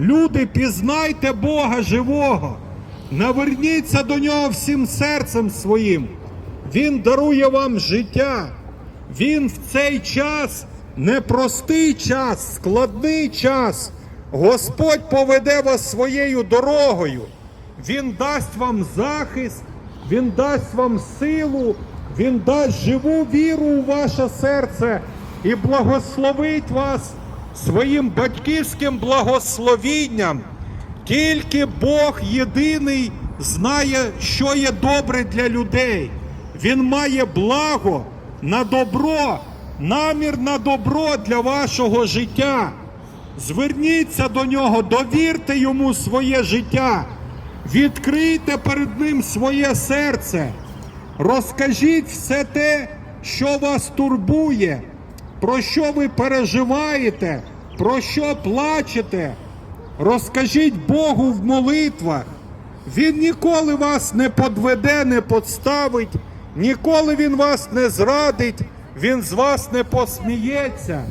Люди, пізнайте Бога живого, наверніться до нього всім серцем своїм. Він дарує вам життя. Він в цей час, непростий час, складний час. Господь поведе вас своєю дорогою. Він дасть вам захист, Він дасть вам силу, Він дасть живу віру у ваше серце і благословить вас своїм батьківським благословінням. Тільки Бог єдиний знає, що є добре для людей. Він має благо на добро, намір на добро для вашого життя. Зверніться до нього, довірте йому своє життя, відкрийте перед ним своє серце, розкажіть все те, що вас турбує, про що ви переживаєте, про що плачете. Розкажіть Богу в молитвах. Він ніколи вас не подведе, не подставить, ніколи він вас не зрадить, він з вас не посміється.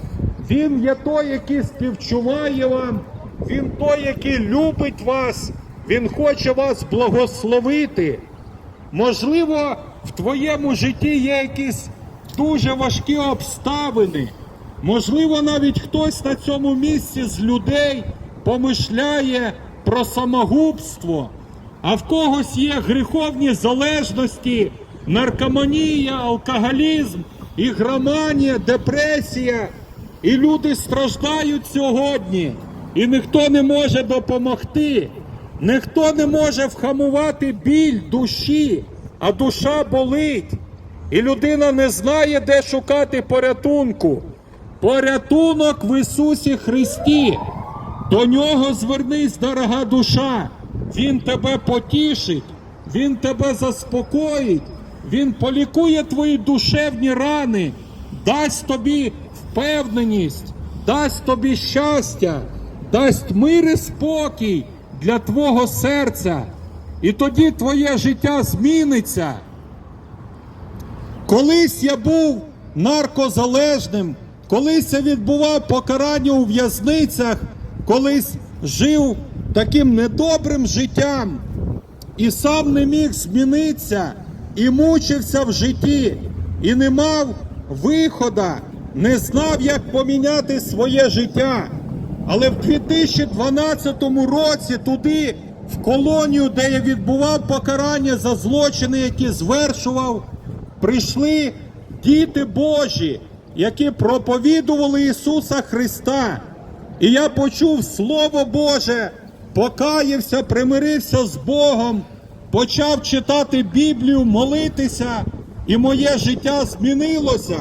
Він є той, який співчуває вам, він той, який любить вас, він хоче вас благословити. Можливо, в твоєму житті є якісь дуже важкі обставини. Можливо, навіть хтось на цьому місці з людей помишляє про самогубство, а в когось є гріховні залежності, наркоманія, алкоголізм, ігроманія, депресія. І люди страждають сьогодні, і ніхто не може допомогти. Ніхто не може вхамувати біль душі, а душа болить. І людина не знає, де шукати порятунку. Порятунок в Ісусі Христі. До нього звернись, дорога душа. Він тебе потішить, Він тебе заспокоїть, Він полікує твої душевні рани, дасть тобі впевненість, дасть тобі щастя, дасть мир і спокій для твого серця. І тоді твоє життя зміниться. Колись я був наркозалежним, колись я відбував покарання у в'язницях, колись жив таким недобрим життям і сам не міг змінитися, і мучився в житті, і не мав виходу, не знав, як поміняти своє життя. Але в 2012 році туди, в колонію, де я відбував покарання за злочини, які звершував, прийшли діти Божі, які проповідували Ісуса Христа. І я почув Слово Боже, покаявся, примирився з Богом, почав читати Біблію, молитися, і моє життя змінилося.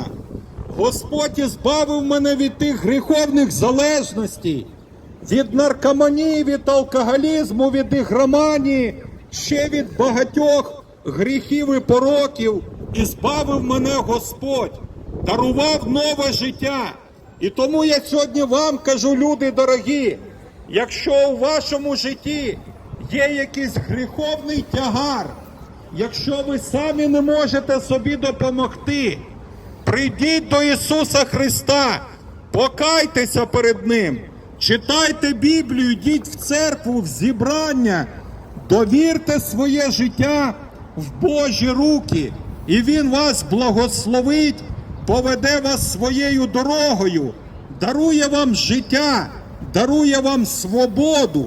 Господь збавив мене від тих гріховних залежностей, від наркоманії, від алкоголізму, від ігроманії, ще від багатьох гріхів і пороків, і збавив мене Господь, дарував нове життя. І тому я сьогодні вам кажу, люди дорогі, якщо у вашому житті є якийсь гріховний тягар, якщо ви самі не можете собі допомогти, Прийдіть до Ісуса Христа, покайтеся перед Ним, читайте Біблію, йдіть в церкву, в зібрання, довірте своє життя в Божі руки, і Він вас благословить, поведе вас своєю дорогою, дарує вам життя, дарує вам свободу.